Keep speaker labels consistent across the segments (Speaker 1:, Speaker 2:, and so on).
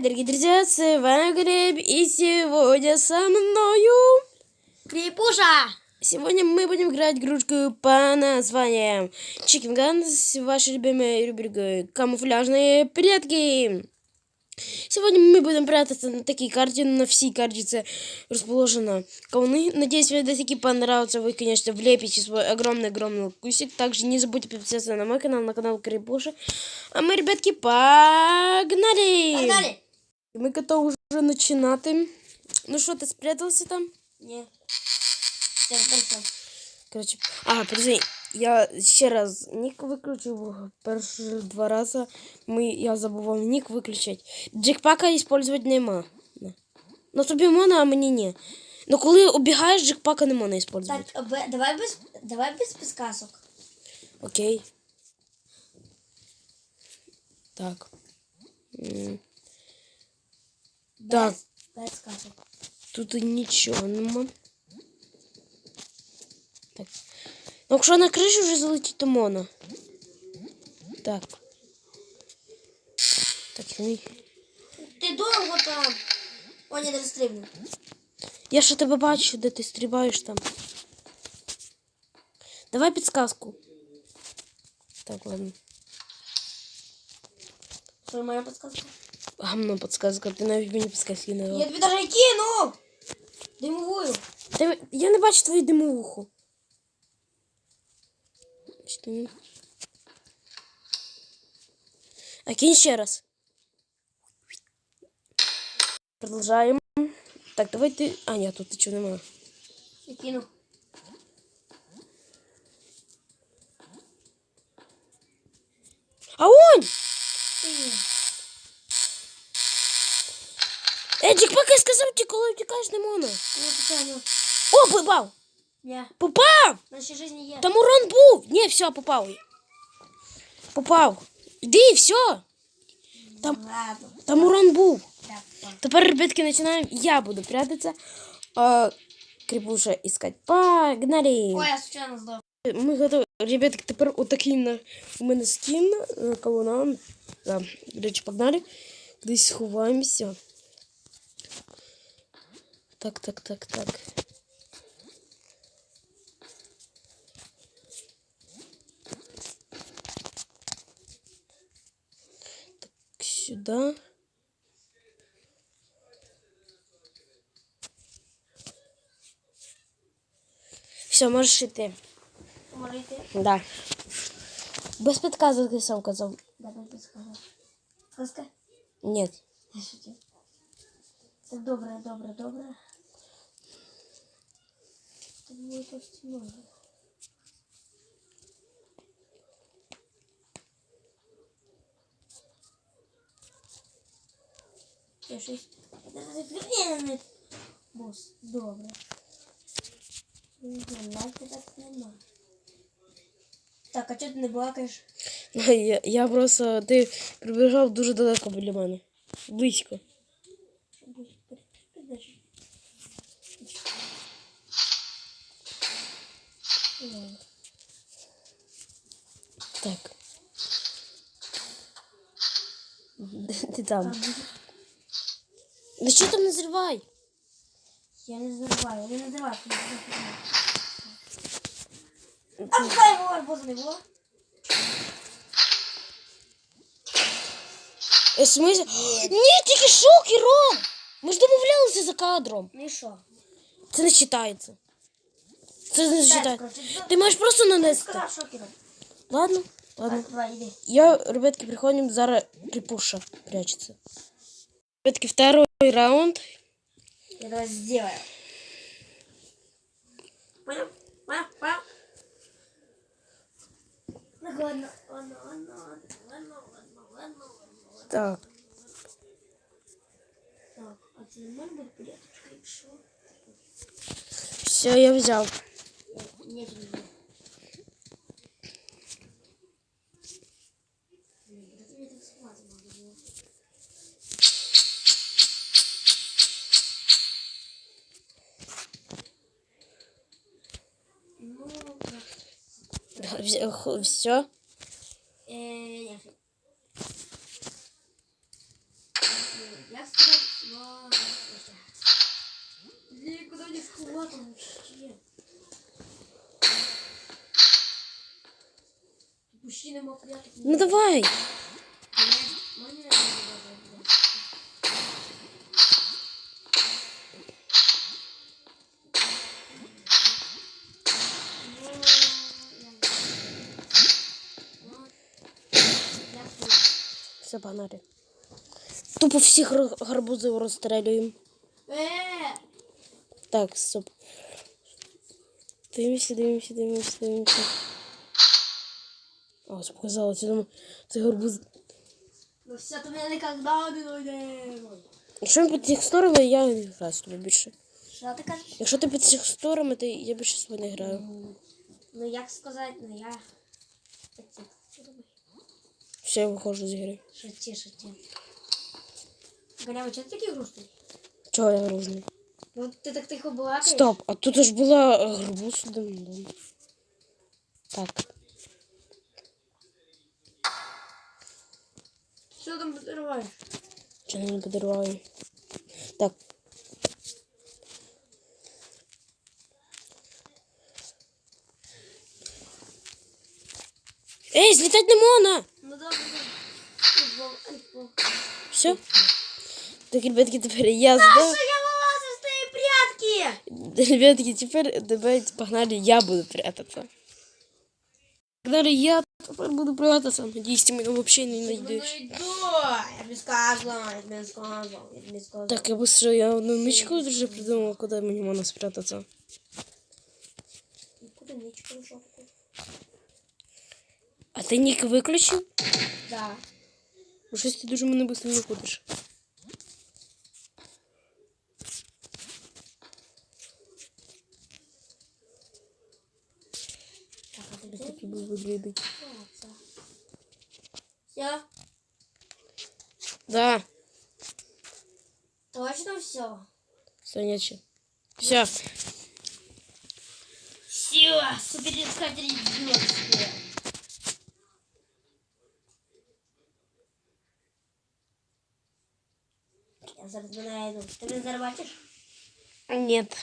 Speaker 1: Дорогие друзья, с вами Глеб, и сегодня со мною...
Speaker 2: Крепуша!
Speaker 1: Сегодня мы будем играть игрушку по названием Chicken Guns, ваши любимые рубрика Камуфляжные предки. Сегодня мы будем прятаться на такие карте, на всей карте расположено кауны. Надеюсь, вам таки понравится. Вы, конечно, влепите свой огромный-огромный кусик. Также не забудьте подписаться на мой канал, на канал Крепуша. А мы, ребятки, погнали!
Speaker 2: Погнали!
Speaker 1: Ми готові вже починати. Ну що, ти спрятався там?
Speaker 2: Не. Все, хорошо.
Speaker 1: Коротше, а, подожди, я ще раз нік виключив, перші два рази ми, я забував нік виключити. Джекпака використовувати нема. Не. Ну тобі можна, а мені ні. Ну коли убігаєш, джекпака не можна використовувати.
Speaker 2: Так, б- давай без, давай без підказок.
Speaker 1: Окей. Так. М, Так.
Speaker 2: Без, без сказок.
Speaker 1: Тут і нічого нема. Так. Ну, якщо на кришу вже залетіть, то можна. Так. Так, ну,
Speaker 2: Ти довго там. О, не дострибнув.
Speaker 1: я ще тебе бачу, де ти стрибаєш там. Давай підсказку. Так, ладно.
Speaker 2: Що моя підказка?
Speaker 1: Гамно підсказка, ти навіть мені підсказки не
Speaker 2: Я
Speaker 1: дала.
Speaker 2: тобі даже кину! Димовую.
Speaker 1: Ти- Я не бачу твою димовуху. Чи ти ні? А кинь ще раз. Продовжаємо. Так, давай ти. А, ні, тут нічого немає.
Speaker 2: Я кину.
Speaker 1: А он!
Speaker 2: Ти.
Speaker 1: Е, Джекпак, я сказав, ти коли втікаєш не можна.
Speaker 2: Не потягну.
Speaker 1: О, попав!
Speaker 2: Не.
Speaker 1: Попав!
Speaker 2: В нашій житті є.
Speaker 1: Там урон був! Ні, все, попав. Попав. Іди, все. Там,
Speaker 2: Ладно.
Speaker 1: там урон був.
Speaker 2: Так, так.
Speaker 1: Тепер, ребятки, начинаем. Я буду прятаться. А, Крепуша искать. Погнали!
Speaker 2: Ой, я случайно здох.
Speaker 1: Ми готові. Ребятки, тепер отакий на у мене скін. е, Кого нам. Да. Речі, погнали. Кудись сховаємося. Так, так, так, так. Так, сюда. Все, можеш іти.
Speaker 2: Може йти?
Speaker 1: Да. Без підказок ти сам казав.
Speaker 2: Давай підказок. Підказка?
Speaker 1: Ні.
Speaker 2: Я шутив. Так, добре, добре, добре. Так буде почти можна. Я щось... Це закріплений бос. Добре. Лайки так нема. Так, а чого ти не балакаєш?
Speaker 1: Я, я просто. Ти прибіжав дуже далеко біля мене. Близько. Так. Ти там. Да що там не зривай?
Speaker 2: Я не забываю, я не забываю. А пускай его арбуза не було.
Speaker 1: Е, в смысле? Ні, тільки що, Кіром! Ми ж домовлялися за кадром.
Speaker 2: Ну і що?
Speaker 1: Це не вважається. Це не
Speaker 2: короче,
Speaker 1: Ти маєш просто нанести. Ладно, ладно. Я, ребятки, приходим, Зара Крепуша прячется. Ребятки, второй раунд.
Speaker 2: Я давай сделаю. Понял? Понял? Понял? Ну ладно, ладно, ладно, ладно, ладно, ладно, ладно, ладно.
Speaker 1: Так.
Speaker 2: Так, а це нормально якщо?
Speaker 1: Все, я взял. Все.
Speaker 2: Е, ні. Як сказати? Ну, Нікуди не сховати ще. Пущі нема пряток.
Speaker 1: Ну давай.
Speaker 2: Мені не треба.
Speaker 1: Все, погнали. Тупо всіх гар- гарбузів розстрелюємо.
Speaker 2: Е,
Speaker 1: Так, стоп. Дивимося, дивимося, дивимося, дивимося. О, це показалось, я думаю, це гарбуз.
Speaker 2: ну все, то мене ніколи не дойде.
Speaker 1: Якщо ми під текстурами, я не граю з тобою більше.
Speaker 2: Що ти кажеш?
Speaker 1: Якщо ти під текстурами, то я більше з тобою не граю.
Speaker 2: Ну як сказати, ну я...
Speaker 1: Все, я виходжу з гри.
Speaker 2: Шути, шути. Галя, чого ти такий грустний?
Speaker 1: Чого я грузний?
Speaker 2: Ну ти так тихо балакаєш.
Speaker 1: Стоп, а тут ж була е, гарбуз. Так.
Speaker 2: Що там підриваєш?
Speaker 1: Чи не подаруваю? Так. Ей, злітати не можна!
Speaker 2: Ну добре, добре. Футбол, альфбол.
Speaker 1: Все? Так, ребятки, тепер я
Speaker 2: А
Speaker 1: здав.
Speaker 2: що я вилазив з тієї прятки?
Speaker 1: Ребятки, теперь давайте погнали, я буду прятаться. Погнали, я теперь буду прятаться. Надеюсь, ты меня вообще не найдешь.
Speaker 2: йду. Я тобі сказала, я тобі сказала, я тобі сказала.
Speaker 1: Так, я быстро, я одну нычку уже придумал, куда мне можно спрятаться.
Speaker 2: Куди нічку ушов?
Speaker 1: А ты ник выключил?
Speaker 2: Да.
Speaker 1: Бо щось ти дуже мене быстро не ходиш.
Speaker 2: Так, а ти
Speaker 1: Ось
Speaker 2: де?
Speaker 1: такий був виглядить.
Speaker 2: Це. Все?
Speaker 1: Да,
Speaker 2: Точно все?
Speaker 1: Все.
Speaker 2: Все, суперискатель идиотские. Я зараз найду. Ти мене зараз бачиш?
Speaker 1: Нет.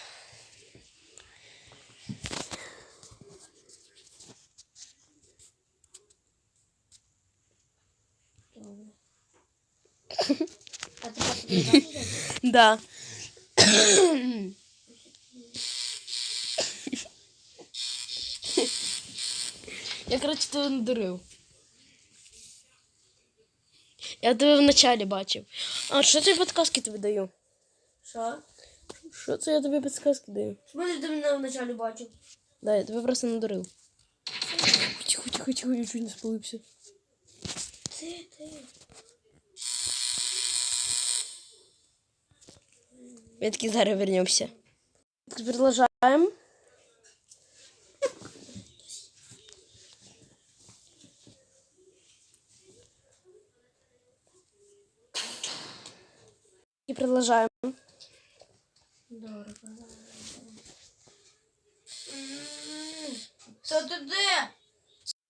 Speaker 2: А не?
Speaker 1: Да. Я, коротше, тебе надурив. Я тебе вначалі бачив. А що це я підказки тобі даю?
Speaker 2: Що?
Speaker 1: Що це я тобі підказки даю?
Speaker 2: Що ти мене вначалі бачив?
Speaker 1: Да, я тебе просто надурив. Тихо, тихо, тихо, я чуть не спалився.
Speaker 2: Ти, ти.
Speaker 1: Мы таки зараз вернемся. Продолжаем. И продолжаем.
Speaker 2: Дорого.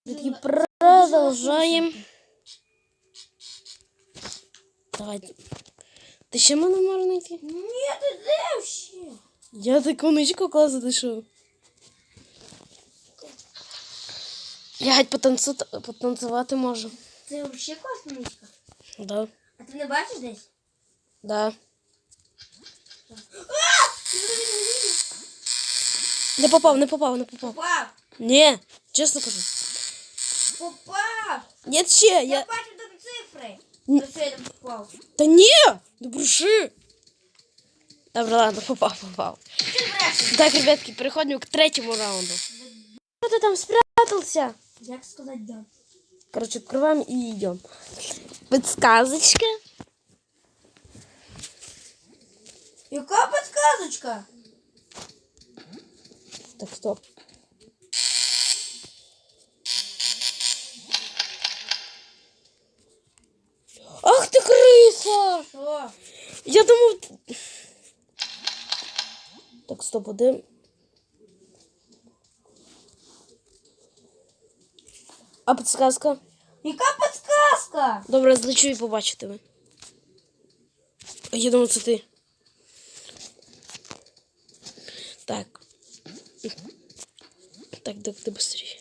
Speaker 1: И продолжаем. Давайте. Ти ще мене можна знайти?
Speaker 2: Ні, ти де ще?
Speaker 1: Я таку ничку класно дійшов. Я геть потанцу- потанцювати можу.
Speaker 2: Це взагалі класна нічка.
Speaker 1: Да.
Speaker 2: А ти не бачиш десь?
Speaker 1: Да. Не попав, не попав, не попав.
Speaker 2: Попав!
Speaker 1: Ні, чесно кажу.
Speaker 2: Попав!
Speaker 1: Ні, ще,
Speaker 2: Я
Speaker 1: я.
Speaker 2: бачу там цифри.
Speaker 1: Ні.
Speaker 2: Ну що я там попав?
Speaker 1: Та ні! Не бреши! Добре, ладно, попав, попав.
Speaker 2: Ти брешеш?
Speaker 1: Так, ребятки, переходимо к третьему раунду. Что ты там спрятался?
Speaker 2: Як сказати да?
Speaker 1: Короче, открываем и идем. Подсказочка.
Speaker 2: Яка підказочка?
Speaker 1: Так, стоп.
Speaker 2: Що?
Speaker 1: Я думав... Так, стоп, один. А підсказка?
Speaker 2: Яка підказка?
Speaker 1: Добре, злечу і побачу тебе. Я думал, це ти. Так. Так, так, ти быстрее.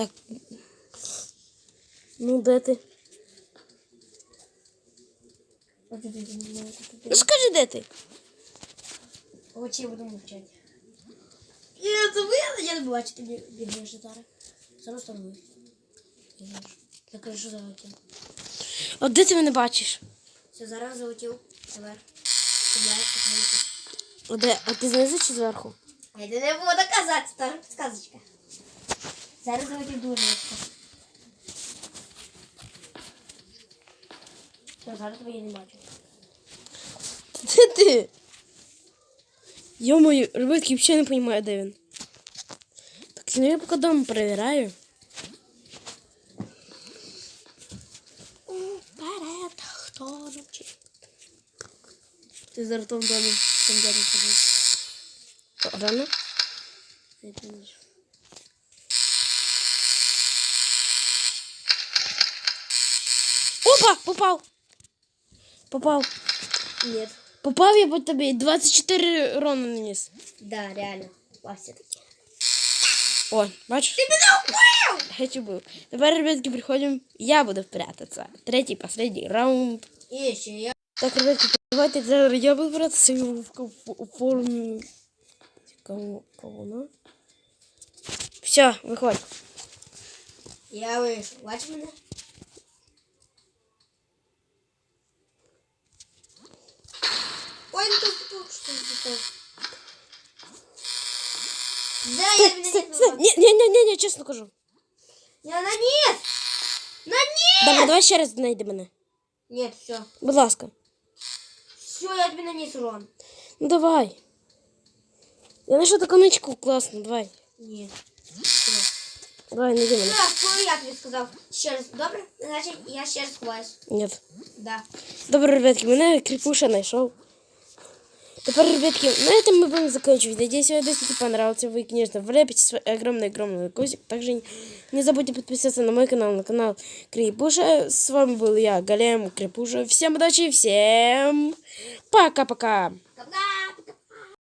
Speaker 1: Так. Ну, де ти? Ну скажи, де ти?
Speaker 2: Очі буду мовчати. Я забила, я не бачу, ти бі- бігаєш зараз. Зараз там. Бігаєш. Я кажу, що залетів.
Speaker 1: А де ти мене бачиш?
Speaker 2: Все, зараз залетів. Тепер.
Speaker 1: А де? А ти знизу чи зверху?
Speaker 2: Я не буду казати, це підказочка. Зараз залетів дуже легко. Все, зараз тебе я не бачу.
Speaker 1: Де ти? Йо-моє, ребятки, взагалі не розумію, де він. Так, ну я поки дома перевіряю.
Speaker 2: Вперед, хто навчить?
Speaker 1: Ти зараз в тому домі, в тому домі сидиш. Рано?
Speaker 2: Не помніш.
Speaker 1: Опа, попав. Попав.
Speaker 2: Нет.
Speaker 1: Попав я по тобі. 24 рона наніс.
Speaker 2: Да, реально. Вася таки.
Speaker 1: О, бачиш?
Speaker 2: Ти мене вбив!
Speaker 1: Геть убив. Тепер, ребятки, приходимо. Я буду прятатися. Третій, последній раунд.
Speaker 2: І ще я.
Speaker 1: Так, ребятки, давайте зараз я буду прятатися в, в, в формі. Кого, кого, Все, виходь.
Speaker 2: Я вийшов. Бач мене? что тут. Да, я тебя
Speaker 1: Стой,
Speaker 2: не
Speaker 1: стой. Ні, ні, ні, ні, ні, чесно кажу.
Speaker 2: Я на нет! На нет!
Speaker 1: Давай, давай ще раз знайди мене.
Speaker 2: Нет, все.
Speaker 1: Будь ласка.
Speaker 2: Все, я тебе нанес урон.
Speaker 1: Ну давай. Я знайшла таку ничку класно, давай.
Speaker 2: Нет. Все.
Speaker 1: Давай, найди мене.
Speaker 2: Раз, коли я тобі сказав ще раз, добре? Значить, я ще раз ховаюсь.
Speaker 1: Ні.
Speaker 2: Да.
Speaker 1: Добре, ребятки, мене кріпуша знайшов. Тепер, ребятки, на этом мы будем заканчивать. Надеюсь, вам видосик понравился. Вы, конечно, влепите свой огромный-огромный лайкосик. Также не забудьте подписаться на мой канал, на канал Крипуша. С вами был я, Голем Крипуша. Всем удачи, всем пока-пока.
Speaker 2: Пока!